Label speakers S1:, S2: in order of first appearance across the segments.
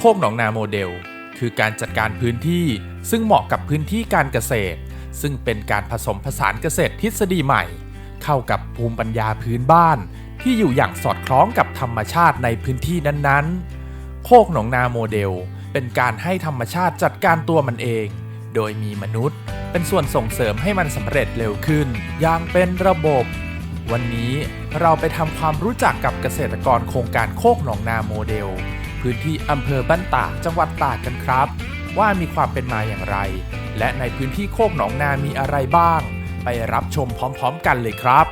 S1: โคกหนองนาโมเดล คือการจัดการพื้นที่ซึ่งเหมาะกับพื้นที่การเกษตร ซึ่งเป็นการผสมผสานเกษตรทฤษฎีใหม่ เข้ากับภูมิปัญญาพื้นบ้าน ที่อยู่อย่างสอดคล้องกับธรรมชาติในพื้นที่นั้นๆ โคกหนองนาโมเดล เป็นการให้ธรรมชาติจัดการตัวมันเอง โดยมีมนุษย์ เป็นส่วนส่งเสริมให้มันสำเร็จเร็วขึ้น อย่างเป็นระบบวันนี้เราไปทำความรู้จักกับเกษตรกรโครงการโคกหนองนาโมเดล พื้นที่อำเภอบ้านตากจังหวัดตากกันครับ ว่ามีความเป็นมาอย่างไร และในพื้นที่โคกหนองนามีอะไรบ้าง ไปรับชมพร้อม ๆ กันเลยครับ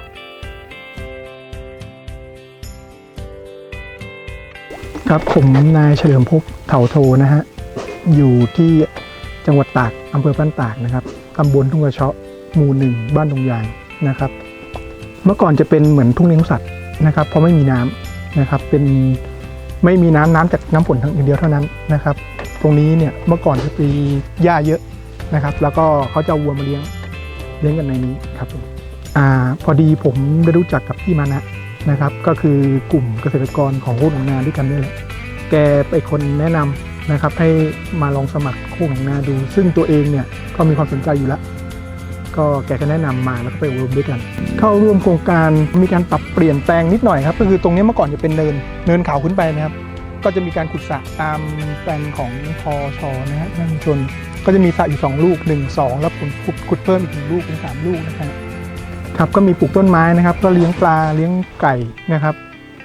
S2: ครับผมนายเฉลิมภพเถาโทนะฮะอยู่ที่จังหวัดตากอำเภอบ้านตากนะครับตำบลทุ่งกระเชาะหมู่หนึ่งบ้านตรงยางนะครับ เมื่อก่อนจะเป็นเหมือนทุ่งเลี้ยงสัตว์นะครับเพราะไม่มีน้ำนะครับ เป็น ไม่มีน้ำน้ำจากน้ำฝนทั้งอย่างเดียวเท่านั้นนะครับ ตรงนี้เนี่ยเมื่อก่อนจะมีหญ้าเยอะนะครับ แล้วก็เขาจะวัวมาเลี้ยงเลี้ยงกันในนี้ครับอ่าพอดีผมได้รู้จักกับพี่มานะนะครับ ก็คือกลุ่มเกษตรกรของโคกหนองนาด้วยกันนี่แหละแกเป็นคนแนะนำนะครับให้มาลองสมัครโคกหนองนาดู ซึ่งตัวเองเนี่ยก็มีความสนใจอยู่แล้ว ก็แกก็แนะนำมาแล้วก็ไปอบรมด้วยกัน เข้าร่วมโครงการมีการปรับเปลี่ยนแปลงนิดหน่อยครับก็คือตรงนี้เมื่อก่อนจะเป็นเนินเนินเขาขึ้นไปนะครับ ก็จะมีการขุดสระตามแปลนของพอชนะฮะท่านชน ก็จะมีสระอยู่ 2 ลูก 1 2 แล้วผมขุดขุดเพิ่มอีกหนึ่งลูกเป็น3ลูกนะครับครับก็มีปลูกต้นไม้นะครับ ก็เลี้ยงปลาเลี้ยงไก่นะครับ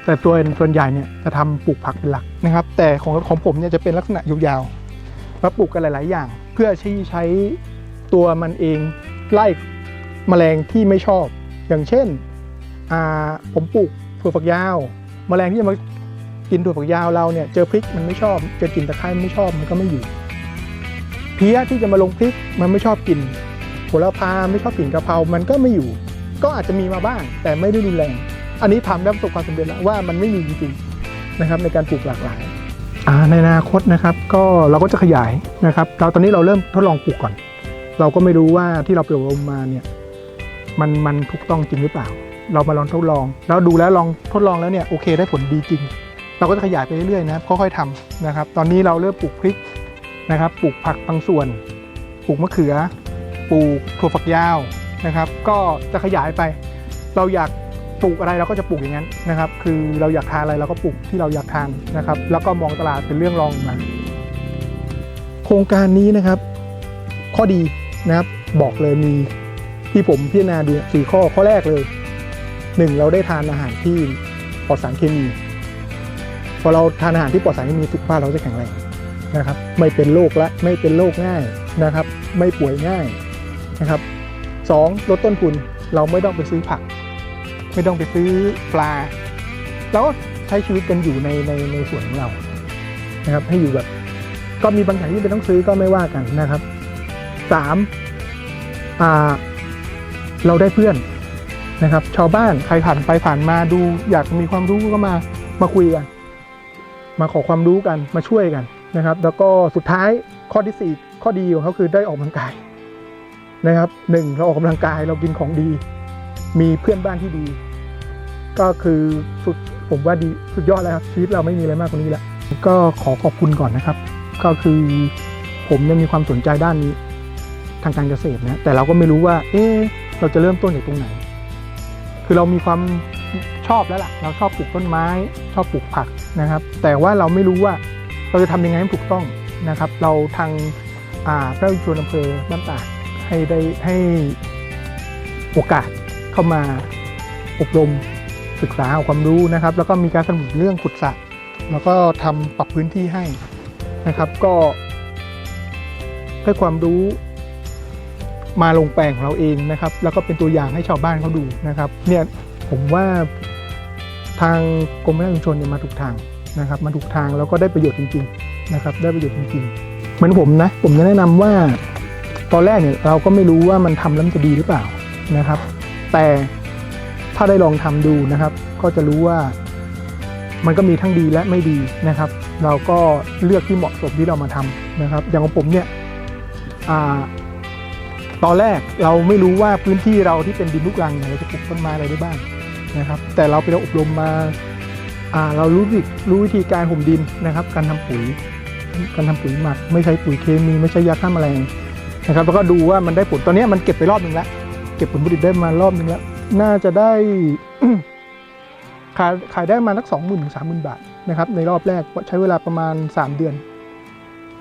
S2: แต่ตัวส่วนใหญ่เนี่ยจะทำปลูกผักเป็นหลักนะครับ แต่ของของผมเนี่ยจะเป็นลักษณะยาวๆแล้วปลูกกันหลาย ๆ อย่าง เพื่อที่ใช้ตัวมันเอง ไล่แมลงที่ไม่ชอบ อย่างเช่นผมปลูกถั่วฝักยาว แมลงที่จะมากินถั่วฝักยาวเราเนี่ยเจอพริกมันไม่ชอบ เจอกลิ่นตะไคร้มันไม่ชอบมันก็ไม่อยู่ เพี้ยที่จะมาลงพริกมันไม่ชอบกินโหระพาไม่ชอบกลิ่นกะเพรา มันก็ไม่อยู่ ก็อาจจะมีมาบ้าง แต่ไม่ได้รุนแรง อันนี้ทำได้ประสบความสำเร็จแล้วว่ามันไม่มีจริงๆนะครับในการปลูกหลากหลายในอนาคตนะครับก็เราก็จะขยายนะครับเราตอนนี้เราเริ่มทดลองปลูกก่อน เราก็ไม่รู้ว่าที่เราไปอบรมมาเนี่ยมันมันถูกต้องจริงหรือเปล่า เรามาลองทดลอง แล้วดูแล้วลองทดลองแล้วเนี่ยโอเคได้ผลดีจริง เราก็จะขยายไปเรื่อยๆนะครับค่อยๆทำนะครับ ตอนนี้เราเริ่มปลูกพริกนะครับปลูกผักบางส่วน ปลูกมะเขือ ปลูกถั่วฝักยาวนะครับ ก็จะขยายไป เราอยากปลูกอะไรเราก็จะปลูกอย่างนั้นนะครับ คือเราอยากทานอะไรเราก็ปลูกที่เราอยากทานนะครับ แล้วก็มองตลาดเป็นเรื่องรองมา โครงการนี้นะครับ ข้อดี นะครับบอกเลยมีที่ผมพิจารณาดูสี่ข้อข้อแรกเลยหนึ่งเราได้ทานอาหารที่ปลอดสารเคมีพอเราทานอาหารที่ปลอดสารเคมีสุขภาพเราจะแข็งแรงนะครับ ไม่เป็นโรคละไม่เป็นโรคง่ายนะครับ ไม่ป่วยง่ายนะครับสองลดต้นทุนเราไม่ต้องไปซื้อผัก ไม่ต้องไปซื้อปลาเราก็ใช้ชีวิตกันอยู่ในในในส่วนของเรานะครับ ให้อยู่แบบก็มีบางอย่างที่เป็นต้องซื้อก็ไม่ว่ากันนะครับ สามอ่าเราได้เพื่อนนะครับ ชาวบ้านใครผ่านไปผ่านมาดูอยากมีความรู้ก็มามาคุยกัน มาขอความรู้กันมาช่วยกันนะครับ แล้วก็สุดท้ายข้อที่สี่ข้อดีของเขาคือได้ออกกำลังกายนะครับหนึ่งเราออกกำลังกายเรากินของดี มีเพื่อนบ้านที่ดี ก็คือสุดผมว่าดีสุดยอดแล้วครับชีวิตเราไม่มีอะไรมากกว่านี้แล้วก็ขอขอบคุณก่อนนะครับ ก็คือผมเนี่ยมีความสนใจด้านนี้ ทางการเกษตรนะแต่เราก็ไม่รู้ว่า เอ๊เราจะเริ่มต้นจากตรงไหน คือเรามีความชอบแล้วล่ะ เราชอบปลูกต้นไม้ ชอบปลูกผักนะครับ แต่ว่าเราไม่รู้ว่าเราจะทำยังไงให้ถูกต้องนะครับ เราทางอ่าพระวิชวนอำเภอบ้านตากให้ได้ให้โอกาสเข้ามาอบรมศึกษาหาความรู้นะครับ แล้วก็มีการสนับสนุนเรื่องขุดสระแล้วก็ทำปรับพื้นที่ให้นะครับ ก็ให้ความรู้ มาลงแปลงของเราเองนะครับ แล้วก็เป็นตัวอย่างให้ชาวบ้านเขาดูนะครับ เนี่ยผมว่าทางกรมพัฒนาชุมชนเนี่ยมาถูกทางนะครับ มาถูกทางแล้วก็ได้ประโยชน์จริง ๆนะครับ ได้ประโยชน์จริงๆ เหมือนผมนะผมจะแนะนำว่า ตอนแรกเนี่ยเราก็ไม่รู้ว่ามันทำแล้วมันจะดีหรือเปล่านะครับ แต่ถ้าได้ลองทำดูนะครับ ก็จะรู้ว่ามันก็มีทั้งดีและไม่ดีนะครับ เราก็เลือกที่เหมาะสมที่เรามาทำนะครับ อย่างของผมเนี่ยอ่า ตอนแรกเราไม่รู้ว่าพื้นที่เราที่เป็นดินลูกรังเนี่ยเราจะปลูกต้นไม้อะไรได้บ้างนะครับ แต่เราไปเราอบรมมาเรารู้วิรู้วิธีการห่มดินนะครับ การทำปุ๋ย การทำปุ๋ยหมัก ไม่ใช้ปุ๋ยเคมีไม่ใช้ยาฆ่าแมลงนะครับ แล้วก็ดูว่ามันได้ผลตอนนี้มันเก็บไปรอบหนึ่งแล้วเก็บผลผลิตได้มารอบหนึ่งแล้วน่าจะได้ขายขายได้มาสักสองหมื่นถึงสามหมื่นบาทนะครับ ในรอบแรกใช้เวลาประมาณ 3 เดือน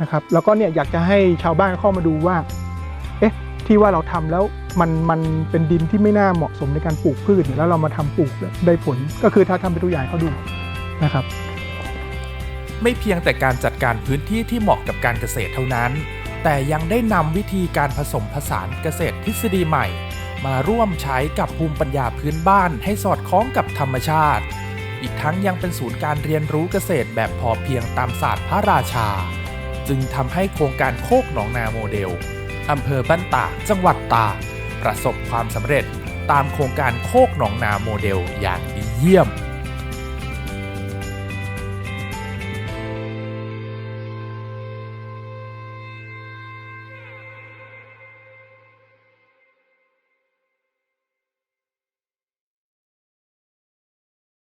S2: นะครับ แล้วก็เนี่ยอยากจะให้ชาวบ้านเข้ามาดูว่า ที่ว่าเราทำแล้วมันมันเป็นดินที่ไม่น่าเหมาะสมในการปลูกพืชแล้วเรามาทำปลูกได้ผล ก็คือถ้าทำเป็นตัวอย่างเขาดูนะครับ
S1: ไม่เพียงแต่การจัดการพื้นที่ที่เหมาะกับการเกษตรเท่านั้น แต่ยังได้นำวิธีการผสมผสานเกษตรทฤษฎีใหม่ มาร่วมใช้กับภูมิปัญญาพื้นบ้านให้สอดคล้องกับธรรมชาติ อีกทั้งยังเป็นศูนย์การเรียนรู้เกษตรแบบพอเพียงตามศาสตร์พระราชา จึงทำให้โครงการโคกหนองนาโมเดล อำเภอบ้านตากจังหวัดตากประสบความสำเร็จตามโครงการโคกหนองนาโมเดลอย่างดีเยี่ยม